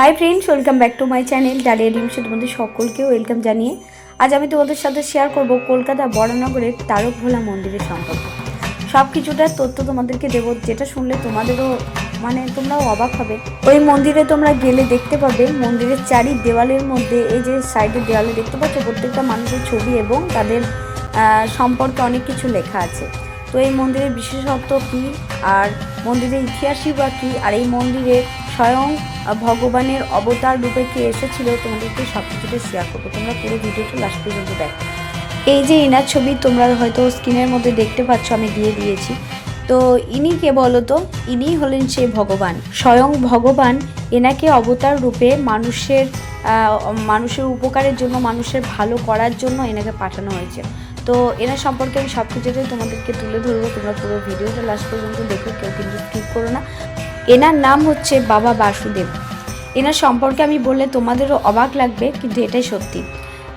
Hi friends welcome back to my channel Dalia ডিমসে তোমাদের সকলকে welcome জানিয়ে আজ আমি তোমাদের সাথে শেয়ার করব কলকাতা বড়নগরের তারক ভোলা মন্দিরের সম্পর্কে। সব কিছুটার তথ্য তোমাদেরকে দেবো, যেটা শুনলে তোমাদেরও মানে তোমরাও অবাক হবে। ওই মন্দিরে তোমরা গেলে দেখতে পাবে মন্দিরের চারি দেওয়ালের মধ্যে, এই যে সাইডের দেওয়ালে দেখতে পাচ্ছ প্রত্যেকটা মানুষের ছবি এবং তাদের সম্পর্কে অনেক কিছু লেখা আছে। তো এই মন্দিরের বিশেষত্ব কী? আর মন্দিরের ইতিহাসই বা কী? আর এই মন্দিরে স্বয়ং ভগবানের অবতার রূপে কে এসেছিল তোমাদেরকে সব কিছুটা শেয়ার করব। তোমরা পুরো ভিডিওটা লাস্ট পর্যন্ত দেখো। এই যে ইনার ছবি তোমরা হয়তো স্ক্রিনের মধ্যে দেখতে পাচ্ছ, আমি দিয়ে দিয়েছি। তো ইনি কে বলো তো ইনি হলেন সেই ভগবান। স্বয়ং ভগবান এনাকে অবতার রূপে মানুষের মানুষের উপকারের জন্য, মানুষের ভালো করার জন্য এনাকে পাঠানো হয়েছে। তো এনার সম্পর্কে আমি সব কিছুটাই তোমাদেরকে তুলে ধরবো। তোমরা পুরো ভিডিওটা লাস্ট পর্যন্ত দেখো, কেউ কিন্তু স্কিপ করো না। এনার নাম হচ্ছে বাবা বাসুদেব। এনার সম্পর্কে আমি বললে তোমাদেরও অবাক লাগবে, কিন্তু এটাই সত্যি।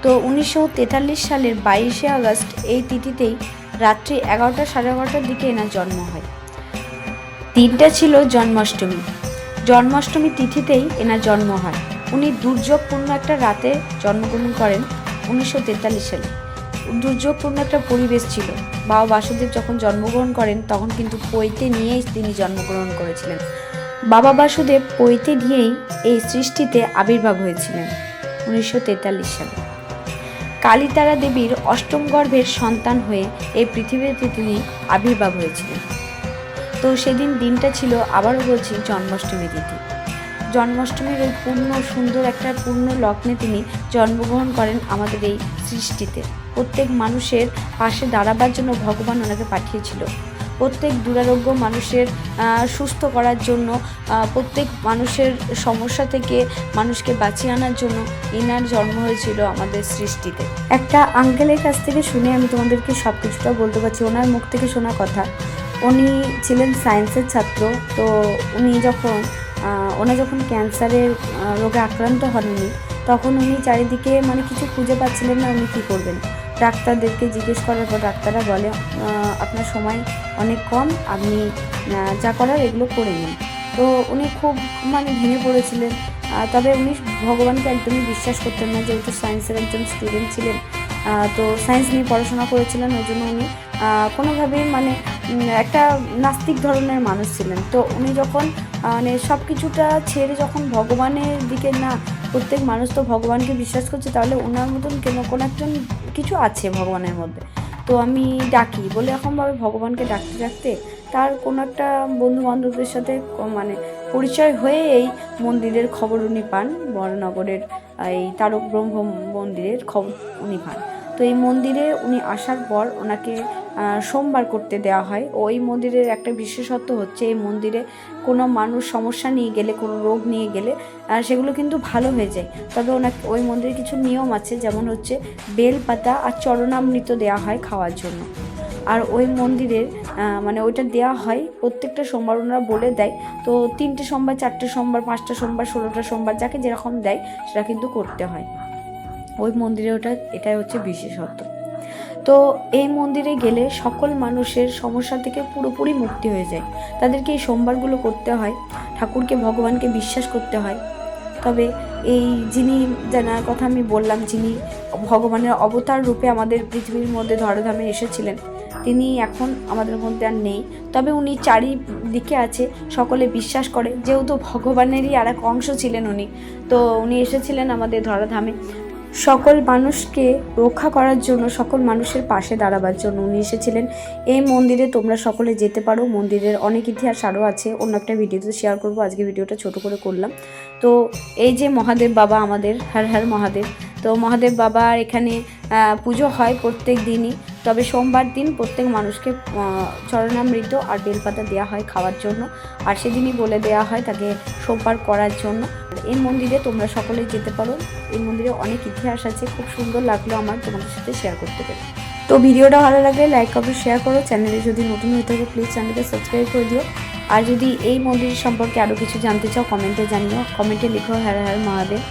তো উনিশশো তেতাল্লিশ সালের বাইশে আগস্ট এই তিথিতেই রাত্রি এগারোটা সাড়ে এগারোটার দিকে এনার জন্ম হয়। দিনটা ছিল জন্মাষ্টমী। জন্মাষ্টমী তিথিতেই এনার জন্ম হয়। উনি দুর্যোগপূর্ণ একটা রাতে জন্মগ্রহণ করেন উনিশশো তেতাল্লিশ সালে। দুর্যোগপূর্ণ একটা পরিবেশ ছিল। বাবা বাসুদেব যখন জন্মগ্রহণ করেন, তখন কিন্তু পৈতে নিয়েই তিনি জন্মগ্রহণ করেছিলেন। বাবা বাসুদেব পৈতে নিয়েই এই সৃষ্টিতে আবির্ভাব হয়েছিলেন উনিশশো তেতাল্লিশ সালে। কালীতারা দেবীর অষ্টম গর্ভের সন্তান হয়ে এই পৃথিবীতে তিনি আবির্ভাব হয়েছিলেন। তো সেদিন দিনটা ছিল, আবারও বলছি, জন্মাষ্টমী তিথি। জন্মাষ্টমীর ওই পূর্ণ সুন্দর একটা পূর্ণ লগ্নে তিনি জন্মগ্রহণ করেন আমাদের এই সৃষ্টিতে। প্রত্যেক মানুষের পাশে দাঁড়াবার জন্য ভগবান ওনাকে পাঠিয়েছিল। প্রত্যেক দুরারোগ্য মানুষের সুস্থ করার জন্য প্রত্যেক মানুষের সমস্যা থেকে মানুষকে বাঁচিয়ে আনার জন্য ইনার জন্ম হয়েছিল আমাদের সৃষ্টিতে। একটা আঙ্কেলের কাছ থেকে শুনে আমি তোমাদেরকে সব কিছুটা বলতে পারছি। ওনার মুখ থেকে শোনা কথা। উনি ছিলেন সায়েন্সের ছাত্র। তো উনি যখন ওনার যখন ক্যান্সারের রোগে আক্রান্ত হন উনি তখন উনি চারিদিকে মানে কিছু খুঁজে পাচ্ছিলেন না উনি কী করবেন। ডাক্তারদেরকে জিজ্ঞেস করার পর ডাক্তাররা বলে আপনার সময় অনেক কম, আপনি যা করার এগুলো করে নিন। তো উনি খুব মানে ভেঙে পড়েছিলেন। তবে উনি ভগবানকে একদমই বিশ্বাস করতেন না, যেহেতু সায়েন্সের একজন স্টুডেন্ট ছিলেন। তো সায়েন্স নিয়ে পড়াশোনা করেছিলেন, ওই জন্য উনি কোনোভাবেই মানে একটা নাস্তিক ধরনের মানুষ ছিলেন। তো উনি যখন মানে সব কিছুটা ছেড়ে যখন ভগবানের দিকে না প্রত্যেক মানুষ তো ভগবানকে বিশ্বাস করছে, তাহলে ওনার মতন কেন কোনো একজন কিছু আছে ভগবানের মধ্যে? তো আমি ডাকি, বলে এরকমভাবে ভগবানকে ডাকতে ডাকতে তার কোনো একটা বন্ধু বান্ধবদের সাথে মানে পরিচয় হয়ে এই মন্দিরের খবর উনি পান, বড়নগরের, এই তারক ব্রহ্ম মন্দিরের খবর উনি পান। তো এই মন্দিরে উনি আসার পর ওনাকে সোমবার করতে দেওয়া হয়। ওই মন্দিরের একটা বিশেষত্ব হচ্ছে, এই মন্দিরে কোনো মানুষ সমস্যা নিয়ে গেলে, কোনো রোগ নিয়ে গেলে সেগুলো কিন্তু ভালো হয়ে যায়। তবে ওনাকে, ওই মন্দিরে কিছু নিয়ম আছে, যেমন হচ্ছে বেল পাতা আর চরণামৃত দেওয়া হয় খাওয়ার জন্য। আর ওই মন্দিরের মানে ওইটা দেওয়া হয় প্রত্যেকটা সোমবার, ওনারা বলে দেয়। তো তিনটে সোমবার, চারটে সোমবার, পাঁচটা সোমবার, ষোলোটা সোমবার, যাকে যেরকম দেয়, সেটা কিন্তু করতে হয়। ওই মন্দিরে ওটা, এটাই হচ্ছে বিশেষত্ব। তো এই মন্দিরে গেলে সকল মানুষের সমস্যা থেকে পুরোপুরি মুক্তি হয়ে যায়। তাদেরকে এই সোমবারগুলো করতে হয়, ঠাকুরকে, ভগবানকে বিশ্বাস করতে হয়। তবে এই যিনি জানার কথা আমি বললাম, যিনি ভগবানের অবতার রূপে আমাদের পৃথিবীর মধ্যে ধরাধামে এসেছিলেন, তিনি এখন আমাদের মধ্যে আর নেই। তবে উনি চারিদিকে আছে, সকলে বিশ্বাস করে। যেহেতু ভগবানেরই আর এক অংশ ছিলেন উনি, তো উনি এসেছিলেন আমাদের ধরাধামে। সকল মানুষকে রক্ষা করার জন্য, সকল মানুষের পাশে দাঁড়াবার জন্য উনি এসেছিলেন। এই মন্দিরে তোমরা সকলে যেতে পারো। মন্দিরের অনেক ইতিহাস আরও আছে। অন্য একটা ভিডিওতে শেয়ার করব। আজকে ভিডিওটা ছোট করে করলাম। তো এই যে মহাদেব বাবা আমাদের, হর হর মহাদেব। তো মহাদেব বাবার এখানে পুজো হয় প্রত্যেক দিনই। তবে সোমবার দিন প্রত্যেক মানুষকে চরণামৃত আর বেলপাতা দেওয়া হয় খাওয়ার জন্য। আর সেদিনই বলে দেওয়া হয় তাকে সোমবার করার জন্য। এই মন্দিরে তোমরা সকলেই যেতে পারো। এই মন্দিরে অনেক ইতিহাস আছে। খুব সুন্দর লাগল আমার তোমাদের সাথে শেয়ার করতে পেরে। তো ভিডিওটা ভালো লাগলে লাইক করো শেয়ার করো। চ্যানেলে যদি নতুন হয়ে থাকে প্লিজ চ্যানেলকে সাবস্ক্রাইব করে দিও। আর যদি এই মন্দির সম্পর্কে আরও কিছু জানতে চাও কমেন্টে জানিও। কমেন্টে লিখো হ্যাঁ হ্যাঁ মহাদেব।